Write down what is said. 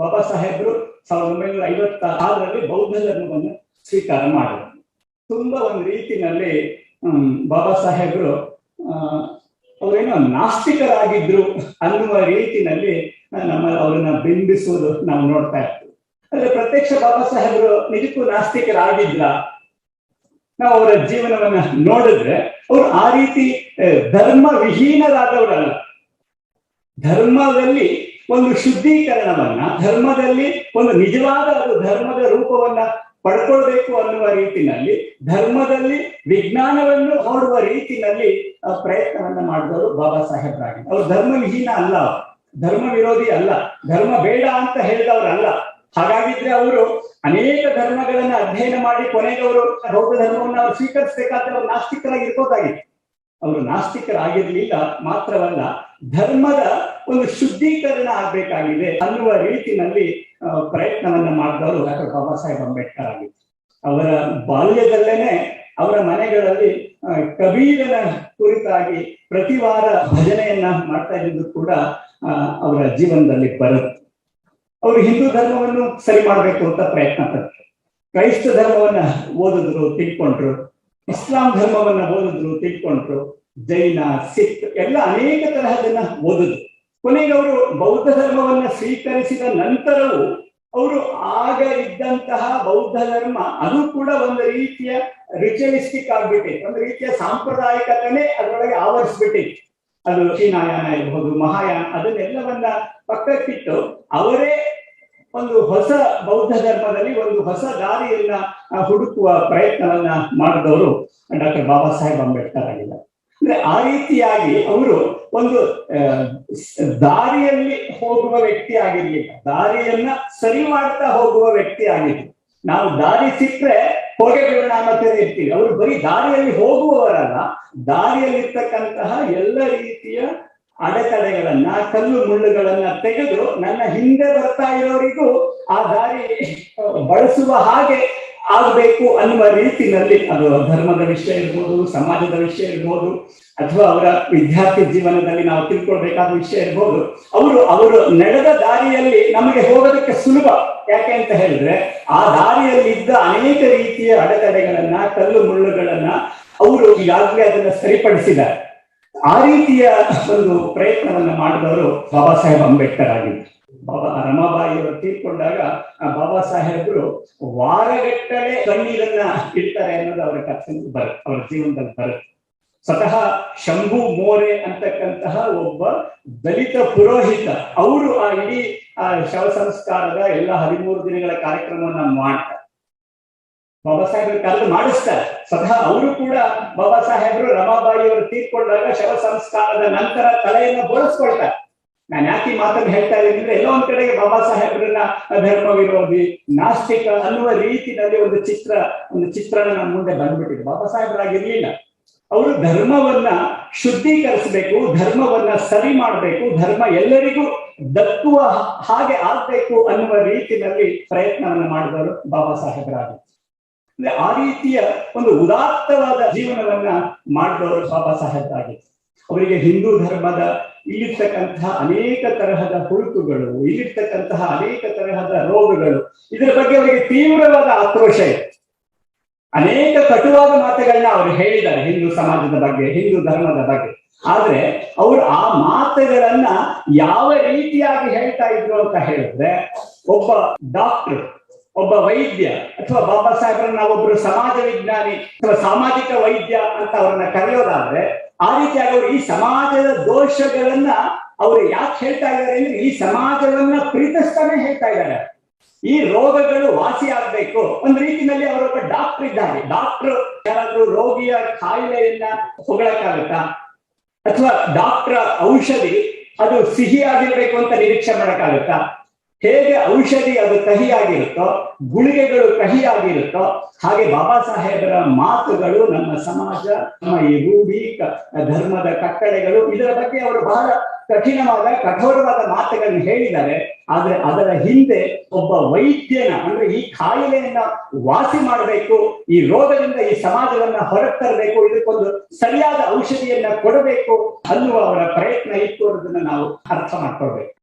ಬಾಬಾ ಸಾಹೇಬ್ರು ಸಾವಿರದ ಒಂಬೈನೂರ ಐವತ್ತ ಆರರಲ್ಲಿ ಬೌದ್ಧ ಧರ್ಮವನ್ನು ಸ್ವೀಕಾರ ಮಾಡಿದ್ರು. ತುಂಬಾ ಒಂದು ರೀತಿನಲ್ಲಿ ಬಾಬಾ ಸಾಹೇಬ್ರು ಅವರೇನೋ ನಾಸ್ತಿಕರಾಗಿದ್ರು ಅನ್ನುವ ರೀತಿನಲ್ಲಿ ನಮ್ಮ ಅವರನ್ನ ಬಿಂಬಿಸುವುದು ನಾವು ನೋಡ್ತಾ ಇರ್ತೀವಿ. ಅಂದ್ರೆ ಪ್ರತ್ಯಕ್ಷ ಬಾಬಾ ಸಾಹೇಬ್ರು ನಿಜಕ್ಕೂ ನಾಸ್ತಿಕರಾಗಿದ್ರ? ನಾವು ಅವರ ಜೀವನವನ್ನ ನೋಡಿದ್ರೆ ಅವರು ಆ ರೀತಿ ಧರ್ಮ ವಿಹೀನರಾದವರಲ್ಲ ಧರ್ಮದಲ್ಲಿ ಒಂದು ಶುದ್ಧೀಕರಣವನ್ನ, ಧರ್ಮದಲ್ಲಿ ಒಂದು ನಿಜವಾದ ಅದು ಧರ್ಮದ ರೂಪವನ್ನ ಪಡ್ಕೊಳ್ಬೇಕು ಅನ್ನುವ ರೀತಿನಲ್ಲಿ, ಧರ್ಮದಲ್ಲಿ ವಿಜ್ಞಾನವನ್ನು ಹೊರಡುವ ರೀತಿನಲ್ಲಿ ಪ್ರಯತ್ನವನ್ನ ಮಾಡಿದವರು ಬಾಬಾ ಸಾಹೇಬ್ರಾಗಿ ಅವರು ಧರ್ಮ ವಿಹೀನ ಅಲ್ಲ ಧರ್ಮ ವಿರೋಧಿ ಅಲ್ಲ. ಧರ್ಮ ಬೇಡ ಅಂತ ಹೇಳಿದವರಲ್ಲ ಹಾಗಾಗಿದ್ರೆ ಅವರು ಅನೇಕ ಧರ್ಮಗಳನ್ನ ಅಧ್ಯಯನ ಮಾಡಿ ಕೊನೆಗೆ ಅವರು ಬೌದ್ಧ ಧರ್ಮವನ್ನು ಅವರು ಸ್ವೀಕರಿಸಬೇಕಾದ್ರೆ ಅವರು ನಾಸ್ತಿಕರಾಗಿರ್ಬೋದಾಗಿತ್ತು. ಅವರು ನಾಸ್ತಿಕರಾಗಿರ್ಲಿಲ್ಲ ಮಾತ್ರವಲ್ಲ, ಧರ್ಮದ ಒಂದು ಶುದ್ಧೀಕರಣ ಆಗ್ಬೇಕಾಗಿದೆ ಅನ್ನುವ ರೀತಿನಲ್ಲಿ ಪ್ರಯತ್ನವನ್ನ ಮಾಡಿದವರು ಡಾಕ್ಟರ್ ಬಾಬಾ ಸಾಹೇಬ್ ಅಂಬೇಡ್ಕರ್ ಅವರ ಬಾಲ್ಯದಲ್ಲೇನೆ ಅವರ ಮನೆಗಳಲ್ಲಿ ಕಬೀರನ ಕುರಿತಾಗಿ ಪ್ರತಿ ವಾರ ಭಜನೆಯನ್ನ ಮಾಡ್ತಾ ಇದ್ದು ಕೂಡ ಅವರ ಜೀವನದಲ್ಲಿ ಬರುತ್ತೆ. ಅವರು ಹಿಂದೂ ಧರ್ಮವನ್ನು ಸರಿ ಮಾಡಬೇಕು ಅಂತ ಪ್ರಯತ್ನ ಪಟ್ಟರು. ಕ್ರೈಸ್ತ ಧರ್ಮವನ್ನ ಓದಿದ್ರು, ತಿಳ್ಕೊಂಡ್ರು. ಇಸ್ಲಾಂ ಧರ್ಮವನ್ನ ಓದಿದ್ರು, ತಿಳ್ಕೊಂಡ್ರು. ಜೈನ, ಸಿಖ್, ಎಲ್ಲ ಅನೇಕ ತರಹದನ್ನ ಓದಿದ್ರು. ಕೊನೆಗೆ ಅವರು ಬೌದ್ಧ ಧರ್ಮವನ್ನ ಸ್ವೀಕರಿಸಿದ ನಂತರವೂ ಅವರು ಆಗ ಇದ್ದಂತಹ ಬೌದ್ಧ ಧರ್ಮ ಅದು ಕೂಡ ಒಂದು ರೀತಿಯ ರಿಚಲಿಸ್ಟಿಕ್ ಆಗ್ಬಿಟ್ಟಿತ್ತು. ಒಂದು ರೀತಿಯ ಸಾಂಪ್ರದಾಯಿಕತೆನೇ ಅದರೊಳಗೆ ಆವರಿಸ್ಬಿಟ್ಟಿತ್ತು. ಅದು ಚೀನಾಯಾನ ಇರಬಹುದು ಮಹಾಯಾನ ಅದನ್ನೆಲ್ಲವನ್ನ ಪಕ್ಕಕ್ಕಿಟ್ಟು ಅವರೇ ಒಂದು ಹೊಸ ಬೌದ್ಧ ಧರ್ಮದಲ್ಲಿ ಒಂದು ಹೊಸ ದಾರಿಯನ್ನ ಹುಡುಕುವ ಪ್ರಯತ್ನವನ್ನ ಮಾಡಿದವರು ಡಾಕ್ಟರ್ ಬಾಬಾ ಸಾಹೇಬ್ ಅಂಬೇಡ್ಕರ್ ಆಗಿದ್ದಾರೆ. ಅಂದ್ರೆ ಆ ರೀತಿಯಾಗಿ ಅವರು ಒಂದು ದಾರಿಯಲ್ಲಿ ಹೋಗುವ ವ್ಯಕ್ತಿ ಆಗಿರ್ಲಿಲ್ಲ. ದಾರಿಯನ್ನ ಸರಿ ಮಾಡ್ತಾ ಹೋಗುವ ವ್ಯಕ್ತಿ ಆಗಿದ್ರು ನಾವು ದಾರಿ ಸಿಕ್ಕರೆ ಹೋಗೆ ಬಿಡೋಣ ಇರ್ತೀವಿ ಅವರು ಬರೀ ದಾರಿಯಲ್ಲಿ ಹೋಗುವವರಲ್ಲ, ದಾರಿಯಲ್ಲಿರ್ತಕ್ಕಂತಹ ಎಲ್ಲ ರೀತಿಯ ಅಡೆತಡೆಗಳನ್ನ, ಕಲ್ಲು ಮುಳ್ಳುಗಳನ್ನ ತೆಗೆದು ನನ್ನ ಹಿಂದೆ ಬರ್ತಾ ಇರೋರಿಗೂ ಆ ದಾರಿ ಬಳಸುವ ಹಾಗೆ ಆಗ್ಬೇಕು ಅನ್ನುವ ರೀತಿಯಲ್ಲಿ ಅದು ಧರ್ಮದ ವಿಷಯ ಇರ್ಬೋದು, ಸಮಾಜದ ವಿಷಯ ಇರ್ಬೋದು, ಅಥವಾ ಅವರ ವಿದ್ಯಾರ್ಥಿ ಜೀವನದಲ್ಲಿ ನಾವು ತಿಳ್ಕೊಳ್ಬೇಕಾದ ವಿಷಯ ಇರ್ಬೋದು, ಅವರು ಅವರು ನಡೆದ ದಾರಿಯಲ್ಲಿ ನಮಗೆ ಹೋಗೋದಕ್ಕೆ ಸುಲಭ. ಯಾಕೆ ಅಂತ ಹೇಳಿದ್ರೆ, ಆ ದಾರಿಯಲ್ಲಿದ್ದ ಅನೇಕ ರೀತಿಯ ಅಡೆತಡೆಗಳನ್ನ, ಕಲ್ಲು ಮುಳ್ಳುಗಳನ್ನ ಅವರು ಈಗಾಗಲೇ ಅದನ್ನ ಸರಿಪಡಿಸಿದ್ದಾರೆ. ಆ ರೀತಿಯ ಒಂದು ಪ್ರಯತ್ನವನ್ನ ಮಾಡಿದವರು ಬಾಬಾ ಸಾಹೇಬ್ ಅಂಬೇಡ್ಕರ್ ಆಗಿದ್ರು. ಬಾಬಾ ರಮಾಬಾಯಿ ಅವರು ತೀರ್ಕೊಂಡಾಗ ಬಾಬಾ ಸಾಹೇಬರು ವಾರಗಟ್ಟಲೆ ಕಣ್ಣೀರನ್ನ ಇಡ್ತಾರೆ ಅನ್ನೋದು ಅವರ ಕಥೆ ಬರುತ್ತೆ ಅವರ ಜೀವನದಲ್ಲಿ ಬರುತ್ತೆ. ಸ್ವತಃ ಶಂಭು ಮೋರೆ ಅಂತಕ್ಕಂತಹ ಒಬ್ಬ ದಲಿತ ಪುರೋಹಿತ, ಅವರು ಆ ಇಡೀ ಆ ಶವ ಸಂಸ್ಕಾರದ ಎಲ್ಲ ಹದಿಮೂರು ದಿನಗಳ ಕಾರ್ಯಕ್ರಮವನ್ನ ಮಾಡ್ತಾರೆ. ಬಾಬಾ ಸಾಹೇಬ್ರ ಕರೆದು ಮಾಡಿಸ್ತಾರೆ. ಸ್ವತಃ ಅವರು ಕೂಡ ಬಾಬಾ ಸಾಹೇಬರು ರಮಾಬಾಯಿ ಅವರು ತೀರ್ಕೊಂಡಾಗ ಶವ ಸಂಸ್ಕಾರದ ನಂತರ ತಲೆಯನ್ನು ಬೋಳಿಸ್ಕೊಳ್ತಾರೆ. ನಾನು ಯಾಕೆ ಮಾತನ್ನು ಹೇಳ್ತಾ ಇದ್ದೀನಿ ಅಂದ್ರೆ ಎಲ್ಲೋ ಒಂದ್ ಕಡೆಗೆ ಬಾಬಾ ಸಾಹೇಬ್ರನ್ನ ಧರ್ಮ ವಿರೋಧಿ ನಾಸ್ತಿಕ ಅನ್ನುವ ರೀತಿಯಲ್ಲಿ ಒಂದು ಚಿತ್ರ, ಒಂದು ಚಿತ್ರಣ ನಮ್ಮ ಮುಂದೆ ಬಂದ್ಬಿಟ್ಟಿದೆ. ಬಾಬಾ ಸಾಹೇಬ್ರಾಗಿರ್ಲಿಲ್ಲ. ಅವರು ಧರ್ಮವನ್ನ ಶುದ್ಧೀಕರಿಸಬೇಕು, ಧರ್ಮವನ್ನ ಸರಿ ಮಾಡಬೇಕು, ಧರ್ಮ ಎಲ್ಲರಿಗೂ ದಕ್ಕುವ ಹಾಗೆ ಆಗ್ಬೇಕು ಅನ್ನುವ ರೀತಿಯಲ್ಲಿ ಪ್ರಯತ್ನವನ್ನ ಮಾಡಿದವರು ಬಾಬಾ ಸಾಹೇಬರಾಗಿತ್ತು ಅಂದ್ರೆ ಆ ರೀತಿಯ ಒಂದು ಉದಾತ್ತವಾದ ಜೀವನವನ್ನ ಮಾಡಿದವರು ಬಾಬಾ ಸಾಹೇಬ್ ಅವರಿಗೆ ಹಿಂದೂ ಧರ್ಮದ ಇಲ್ಲಿರ್ತಕ್ಕಂತಹ ಅನೇಕ ತರಹದ ಹುರುಕುಗಳು, ಇಲ್ಲಿರ್ತಕ್ಕಂತಹ ಅನೇಕ ತರಹದ ರೋಗಗಳು, ಇದರ ಬಗ್ಗೆ ಅವರಿಗೆ ತೀವ್ರವಾದ ಆಕ್ರೋಶ ಇದೆ. ಅನೇಕ ಕಟುವಾದ ಮಾತುಗಳನ್ನ ಅವರು ಹೇಳಿದ್ದಾರೆ ಹಿಂದೂ ಸಮಾಜದ ಬಗ್ಗೆ, ಹಿಂದೂ ಧರ್ಮದ ಬಗ್ಗೆ. ಆದ್ರೆ ಅವರು ಆ ಮಾತುಗಳನ್ನ ಯಾವ ರೀತಿಯಾಗಿ ಹೇಳ್ತಾ ಇದ್ರು ಅಂತ ಹೇಳಿದ್ರೆ, ಒಬ್ಬ ಡಾಕ್ಟರ್ ಒಬ್ಬ ವೈದ್ಯ ಅಥವಾ ಬಾಬಾ ಸಾಹೇಬ್ರನ್ನ ನಾವೊಬ್ರು ಸಮಾಜ ವಿಜ್ಞಾನಿ ಅಥವಾ ಸಾಮಾಜಿಕ ವೈದ್ಯ ಅಂತ ಅವರನ್ನ ಕರೆಯೋದಾದ್ರೆ, ಆ ರೀತಿಯಾಗಿ ಅವರು ಈ ಸಮಾಜದ ದೋಷಗಳನ್ನ ಅವರು ಯಾಕೆ ಹೇಳ್ತಾ ಇದ್ದಾರೆ ಅಂದ್ರೆ ಈ ಸಮಾಜವನ್ನ ಪ್ರೀತಿಸ್ತಾನೆ ಹೇಳ್ತಾ ಇದ್ದಾರೆ. ಈ ರೋಗಗಳು ವಾಸಿ ಆಗ್ಬೇಕು. ಒಂದ್ ರೀತಿನಲ್ಲಿ ಅವರೊಬ್ಬ ಡಾಕ್ಟರ್ ಇದ್ದಾರೆ. ಡಾಕ್ಟರ್ ಯಾರಾದ್ರೂ ರೋಗಿಯ ಕಾಯಿಲೆಯನ್ನ ಹೊಗಳಕ್ಕಾಗತ್ತಾ? ಅಥವಾ ಡಾಕ್ಟರ್ ಔಷಧಿ ಅದು ಸಿಹಿಯಾಗಿರ್ಬೇಕು ಅಂತ ನಿರೀಕ್ಷೆ ಮಾಡಕ್ಕಾಗತ್ತಾ? ಹೇಗೆ ಔಷಧಿ ಅದು ಕಹಿಯಾಗಿರುತ್ತೋ, ಗುಳಿಗೆಗಳು ಕಹಿಯಾಗಿರುತ್ತೋ, ಹಾಗೆ ಬಾಬಾ ಸಾಹೇಬರ ಮಾತುಗಳು ನಮ್ಮ ಸಮಾಜ, ನಮ್ಮ ಈ ರೂಢಿ ಧರ್ಮದ ಕಟ್ಟಳೆಗಳು, ಇದರ ಬಗ್ಗೆ ಅವರು ಬಹಳ ಕಠಿಣವಾದ, ಕಠೋರವಾದ ಮಾತುಗಳನ್ನು ಹೇಳಿದ್ದಾರೆ. ಆದ್ರೆ ಅದರ ಹಿಂದೆ ಒಬ್ಬ ವೈದ್ಯನ, ಅಂದ್ರೆ ಈ ಕಾಯಿಲೆಯನ್ನ ವಾಸಿ ಮಾಡಬೇಕು, ಈ ರೋಗದಿಂದ ಈ ಸಮಾಜವನ್ನ ಹೊರಗೆ ತರಬೇಕು, ಇದಕ್ಕೊಂದು ಸರಿಯಾದ ಔಷಧಿಯನ್ನ ಕೊಡಬೇಕು ಅನ್ನುವ ಅವರ ಪ್ರಯತ್ನ ಇತ್ತು ಅನ್ನೋದನ್ನ ನಾವು ಅರ್ಥ ಮಾಡ್ಕೊಳ್ಬೇಕು.